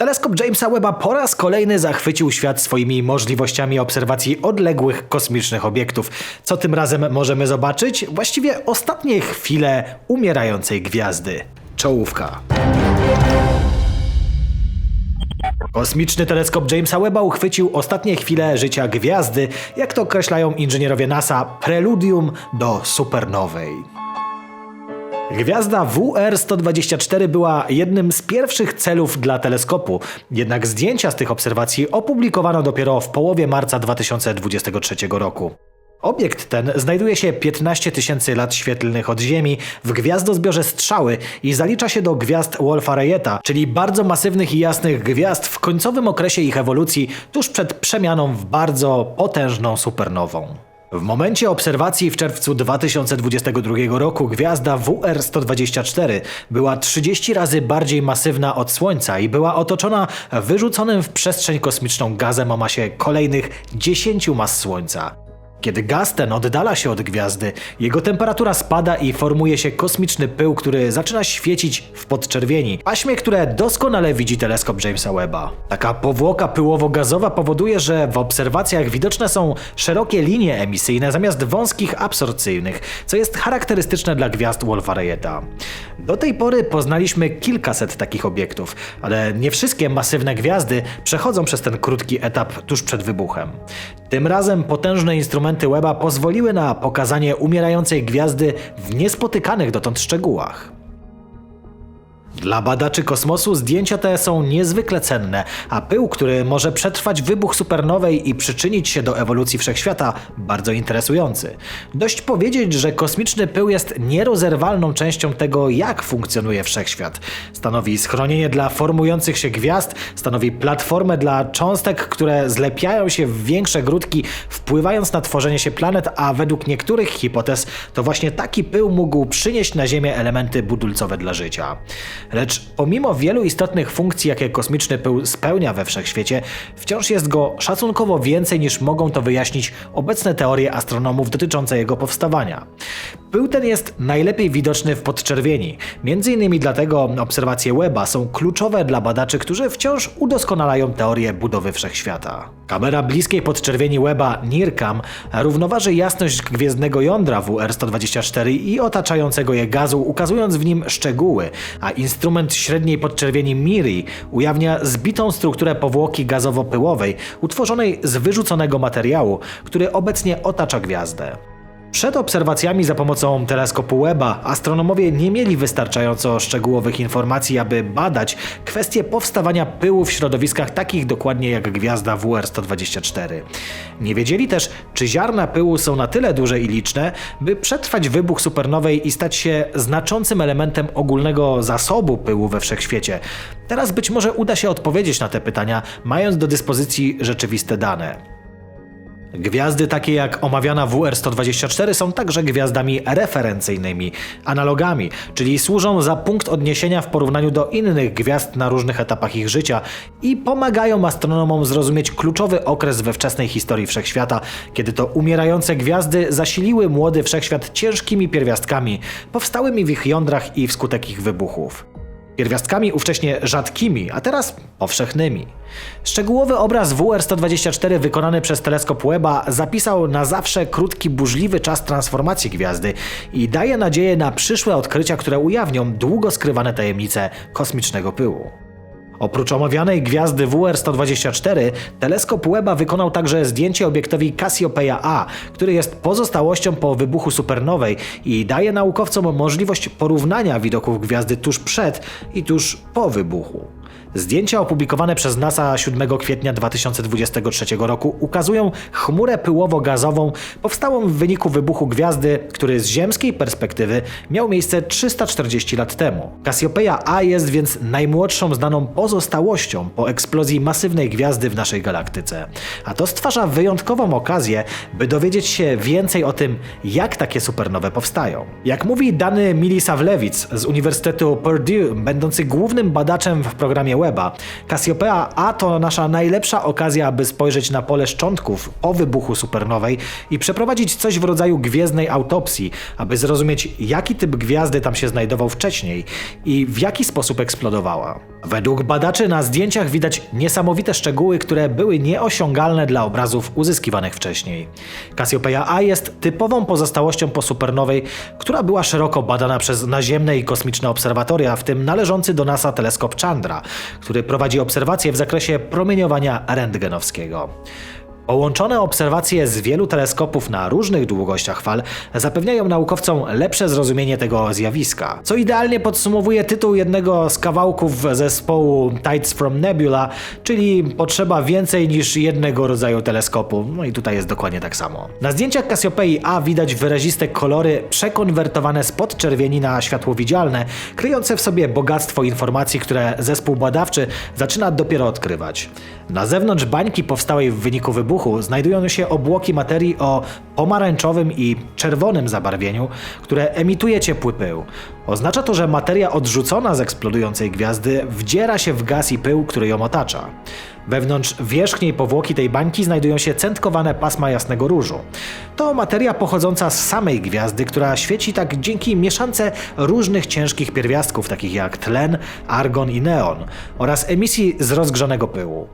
Teleskop Jamesa Webba po raz kolejny zachwycił świat swoimi możliwościami obserwacji odległych kosmicznych obiektów. Co tym razem możemy zobaczyć? Właściwie ostatnie chwile umierającej gwiazdy. Czołówka. Kosmiczny teleskop Jamesa Webba uchwycił ostatnie chwile życia gwiazdy, jak to określają inżynierowie NASA, preludium do supernowej. Gwiazda WR-124 była jednym z pierwszych celów dla teleskopu, jednak zdjęcia z tych obserwacji opublikowano dopiero w połowie marca 2023 roku. Obiekt ten znajduje się 15 tysięcy lat świetlnych od Ziemi w gwiazdozbiorze Strzały i zalicza się do gwiazd Wolfa Rayeta, czyli bardzo masywnych i jasnych gwiazd w końcowym okresie ich ewolucji tuż przed przemianą w bardzo potężną supernową. W momencie obserwacji w czerwcu 2022 roku gwiazda WR-124 była 30 razy bardziej masywna od Słońca i była otoczona wyrzuconym w przestrzeń kosmiczną gazem o masie kolejnych 10 mas Słońca. Kiedy gaz ten oddala się od gwiazdy, jego temperatura spada i formuje się kosmiczny pył, który zaczyna świecić w podczerwieni, paśmie, które doskonale widzi teleskop Jamesa Webba. Taka powłoka pyłowo-gazowa powoduje, że w obserwacjach widoczne są szerokie linie emisyjne zamiast wąskich absorpcyjnych, co jest charakterystyczne dla gwiazd Wolfa Rayeta. Do tej pory poznaliśmy kilkaset takich obiektów, ale nie wszystkie masywne gwiazdy przechodzą przez ten krótki etap tuż przed wybuchem. Tym razem potężne instrumenty Webba pozwoliły na pokazanie umierającej gwiazdy w niespotykanych dotąd szczegółach. Dla badaczy kosmosu zdjęcia te są niezwykle cenne, a pył, który może przetrwać wybuch supernowej i przyczynić się do ewolucji wszechświata, bardzo interesujący. Dość powiedzieć, że kosmiczny pył jest nierozerwalną częścią tego, jak funkcjonuje wszechświat. Stanowi schronienie dla formujących się gwiazd, stanowi platformę dla cząstek, które zlepiają się w większe grudki, wpływając na tworzenie się planet, a według niektórych hipotez to właśnie taki pył mógł przynieść na Ziemię elementy budulcowe dla życia. Lecz pomimo wielu istotnych funkcji, jakie kosmiczny pył spełnia we wszechświecie, wciąż jest go szacunkowo więcej niż mogą to wyjaśnić obecne teorie astronomów dotyczące jego powstawania. Pył ten jest najlepiej widoczny w podczerwieni. Między innymi dlatego obserwacje Webba są kluczowe dla badaczy, którzy wciąż udoskonalają teorię budowy wszechświata. Kamera bliskiej podczerwieni Webba NIRCam równoważy jasność gwiezdnego jądra WR-124 i otaczającego je gazu, ukazując w nim szczegóły, a instrument średniej podczerwieni MIRI ujawnia zbitą strukturę powłoki gazowo-pyłowej utworzonej z wyrzuconego materiału, który obecnie otacza gwiazdę. Przed obserwacjami za pomocą teleskopu Webba astronomowie nie mieli wystarczająco szczegółowych informacji, aby badać kwestie powstawania pyłu w środowiskach takich dokładnie jak gwiazda WR-124. Nie wiedzieli też, czy ziarna pyłu są na tyle duże i liczne, by przetrwać wybuch supernowej i stać się znaczącym elementem ogólnego zasobu pyłu we wszechświecie. Teraz być może uda się odpowiedzieć na te pytania, mając do dyspozycji rzeczywiste dane. Gwiazdy takie jak omawiana WR-124 są także gwiazdami referencyjnymi, analogami, czyli służą za punkt odniesienia w porównaniu do innych gwiazd na różnych etapach ich życia i pomagają astronomom zrozumieć kluczowy okres we wczesnej historii wszechświata, kiedy to umierające gwiazdy zasiliły młody wszechświat ciężkimi pierwiastkami, powstałymi w ich jądrach i wskutek ich wybuchów. Pierwiastkami ówcześnie rzadkimi, a teraz powszechnymi. Szczegółowy obraz WR-124 wykonany przez teleskop Webba zapisał na zawsze krótki, burzliwy czas transformacji gwiazdy i daje nadzieję na przyszłe odkrycia, które ujawnią długo skrywane tajemnice kosmicznego pyłu. Oprócz omawianej gwiazdy WR-124, teleskop Webba wykonał także zdjęcie obiektowi Cassiopeia A, który jest pozostałością po wybuchu supernowej i daje naukowcom możliwość porównania widoków gwiazdy tuż przed i tuż po wybuchu. Zdjęcia opublikowane przez NASA 7 kwietnia 2023 roku ukazują chmurę pyłowo-gazową powstałą w wyniku wybuchu gwiazdy, który z ziemskiej perspektywy miał miejsce 340 lat temu. Cassiopeia A jest więc najmłodszą znaną pozostałością po eksplozji masywnej gwiazdy w naszej galaktyce. A to stwarza wyjątkową okazję, by dowiedzieć się więcej o tym, jak takie supernowe powstają. Jak mówi Dany Milisawlewicz z Uniwersytetu Purdue, będący głównym badaczem w programie Webba, Cassiopeia A to nasza najlepsza okazja, aby spojrzeć na pole szczątków po wybuchu supernowej i przeprowadzić coś w rodzaju gwiezdnej autopsji, aby zrozumieć, jaki typ gwiazdy tam się znajdował wcześniej i w jaki sposób eksplodowała. Według badaczy na zdjęciach widać niesamowite szczegóły, które były nieosiągalne dla obrazów uzyskiwanych wcześniej. Cassiopeia A jest typową pozostałością po supernowej, która była szeroko badana przez naziemne i kosmiczne obserwatoria, w tym należący do NASA teleskop Chandra, który prowadzi obserwacje w zakresie promieniowania rentgenowskiego. Połączone obserwacje z wielu teleskopów na różnych długościach fal zapewniają naukowcom lepsze zrozumienie tego zjawiska, co idealnie podsumowuje tytuł jednego z kawałków zespołu Tides from Nebula, czyli potrzeba więcej niż jednego rodzaju teleskopu. No i tutaj jest dokładnie tak samo. Na zdjęciach Cassiopei A widać wyraziste kolory przekonwertowane z podczerwieni na światło widzialne, kryjące w sobie bogactwo informacji, które zespół badawczy zaczyna dopiero odkrywać. Na zewnątrz bańki powstałej w wyniku wybuchu znajdują się obłoki materii o pomarańczowym i czerwonym zabarwieniu, które emituje ciepły pył. Oznacza to, że materia odrzucona z eksplodującej gwiazdy wdziera się w gaz i pył, który ją otacza. Wewnątrz wierzchniej powłoki tej bańki znajdują się centkowane pasma jasnego różu. To materia pochodząca z samej gwiazdy, która świeci tak dzięki mieszance różnych ciężkich pierwiastków, takich jak tlen, argon i neon, oraz emisji z rozgrzanego pyłu.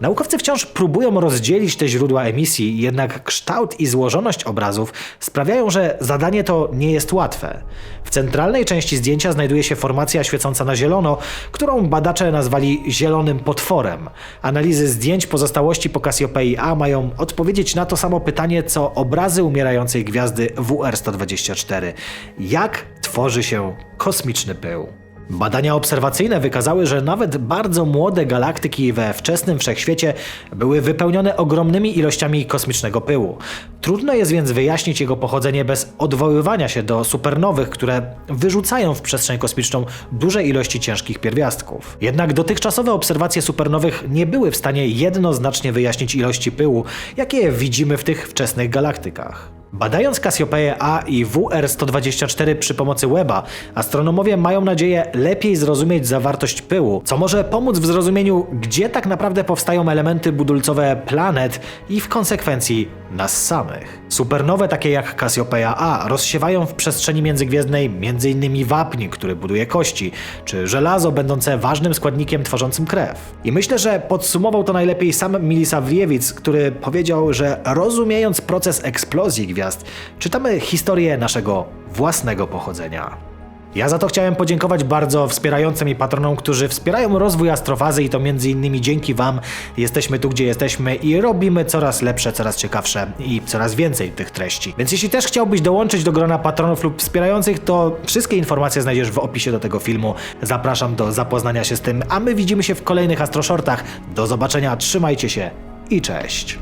Naukowcy wciąż próbują rozdzielić te źródła emisji, jednak kształt i złożoność obrazów sprawiają, że zadanie to nie jest łatwe. W centralnej części zdjęcia znajduje się formacja świecąca na zielono, którą badacze nazwali zielonym potworem. Analizy zdjęć pozostałości po Cassiopeii A mają odpowiedzieć na to samo pytanie, co obrazy umierającej gwiazdy WR-124. Jak tworzy się kosmiczny pył? Badania obserwacyjne wykazały, że nawet bardzo młode galaktyki we wczesnym wszechświecie były wypełnione ogromnymi ilościami kosmicznego pyłu. Trudno jest więc wyjaśnić jego pochodzenie bez odwoływania się do supernowych, które wyrzucają w przestrzeń kosmiczną duże ilości ciężkich pierwiastków. Jednak dotychczasowe obserwacje supernowych nie były w stanie jednoznacznie wyjaśnić ilości pyłu, jakie widzimy w tych wczesnych galaktykach. Badając Cassiopeię A i WR-124 przy pomocy Weba, astronomowie mają nadzieję lepiej zrozumieć zawartość pyłu, co może pomóc w zrozumieniu, gdzie tak naprawdę powstają elementy budulcowe planet i w konsekwencji nas samych. Supernowe takie jak Cassiopeia A rozsiewają w przestrzeni międzygwiezdnej m.in. wapń, który buduje kości, czy żelazo będące ważnym składnikiem tworzącym krew. I myślę, że podsumował to najlepiej sam Milisawriewicz, który powiedział, że rozumiejąc proces eksplozji gwiazd, czytamy historię naszego własnego pochodzenia. Ja za to chciałem podziękować bardzo wspierającym i patronom, którzy wspierają rozwój astrofazy i to między innymi dzięki Wam jesteśmy tu, gdzie jesteśmy i robimy coraz lepsze, coraz ciekawsze i coraz więcej tych treści. Więc jeśli też chciałbyś dołączyć do grona patronów lub wspierających, to wszystkie informacje znajdziesz w opisie do tego filmu. Zapraszam do zapoznania się z tym, a my widzimy się w kolejnych astroshortach. Do zobaczenia, trzymajcie się i cześć!